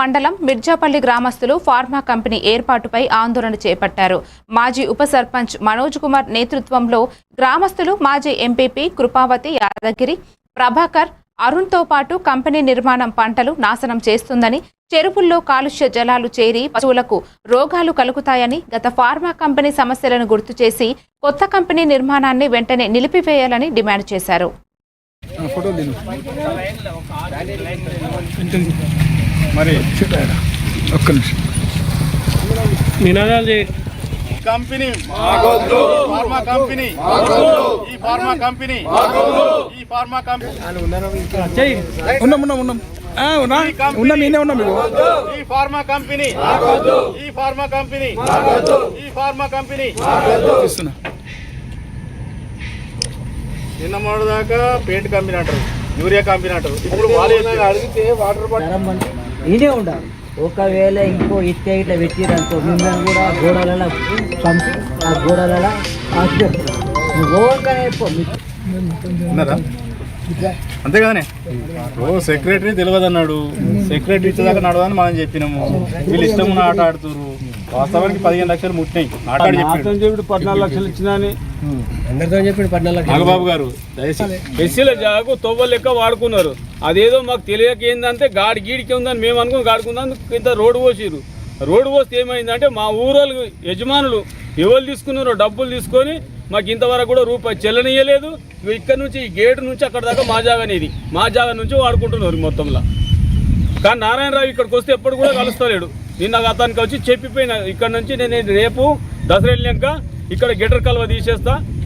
మండలం మిర్జాపల్లి గ్రామస్తులు pharma company ఏర్పాటుపై ఆందోళన చేపట్టారు. మాజీ ఉప సర్పంచ్ మనోజ్ కుమార్ నేతృత్వంలో గ్రామస్తులు మాజీ ఎంపీపీ కృపావతి యాదగిరి ప్రభాకర్ అరుణ్తో పాటు కంపెనీ నిర్మాణం పంటలు నాశనం చేస్తుందని చెరువుల్లో కాలుష్య జలాలు చేరి పశువులకు రోగాలు కలుగుతాయని గత ఫార్మా కంపెనీ సమస్యలను గుర్తు చేసి కొత్త కంపెనీ నిర్మాణాన్ని వెంటనే నిలిపివేయాలని డిమాండ్ చేశారు. మరి ఒక్క నిమిషం. నినాదాలు. కంపెనీ. Pharma company. ఈ ఫార్మా కంపెనీ. ఈ ఫార్మా కంపెనీ. ఉన్నాం ఉన్నాం ఉన్నాం. ఆ, ఉన్నా. ఉన్నాం నేనే ఉన్నాం మీకు. ఈ ఫార్మా కంపెనీ. ఈ ఫార్మా కంపెనీ. ఈ ఫార్మా కంపెనీ. ఇస్తున్నా నిన్న మొన్నటిదాకా పెయింట్ కంపెనీ అంటారు. యూరియా కంపెనీ అంటారు. ఇప్పుడు వాళ్ళే అడిగితే వాటర్ బాటిల్ ఇదే ఉండాలి. ఒకవేళ ఇంకో ఇస్తే ఇట్లా పెట్టిరనుకో మిమ్మల్ని కూడా గోడలలో పంపి ఆ గోడలలో నువ్వు ఉన్నారా అంతే కదనే? ఓ సెక్రటరీ తెలియదు అన్నాడు సెక్రటరీ ఇచ్చేదాకా నడవదని మనం చెప్పినాము. వీళ్ళు ఇష్టం ఉన్న ఆట ఆడుతున్నారు వాస్తవానికి పదిహేను లక్షలు ముట్టినాయి. చెప్పుడు. పద్నాలుగు లక్షలు ఇచ్చినా అని. అందరితో చెప్పి పద్నాలుగు నాగబాబు గారు దయచేసి. ఎస్సీల జాగు తొవ్వ లెక్క వాడుకున్నారు. అదేదో మాకు తెలియక ఏందంటే గాడి గీడికి ఉందని మేము అనుకుని గాడుకుందాం ఇంత రోడ్డు పోసిరు రోడ్డు పోస్తే ఏమైందంటే మా ఊరోళ్ళు యజమానులు ఎవరు తీసుకున్నారో డబ్బులు తీసుకొని మాకు ఇంతవరకు కూడా రూపాయి చెల్లనియలేదు ఇక్కడ నుంచి ఈ గేటు నుంచి అక్కడ దాకా మా జాగానేది. మా జాగా నుంచి వాడుకుంటున్నారు మొత్తంలో. కానీ నారాయణరావు ఇక్కడికి వస్తే ఎప్పుడు కూడా కలుస్తలేడు. నిన్న అతనికి వచ్చి చెప్పిపోయిన. ఇక్కడ నుంచి నేను రేపు దసరా వెళ్ళాక ఇక్కడ గిటర్ కలువ తీసేస్తా.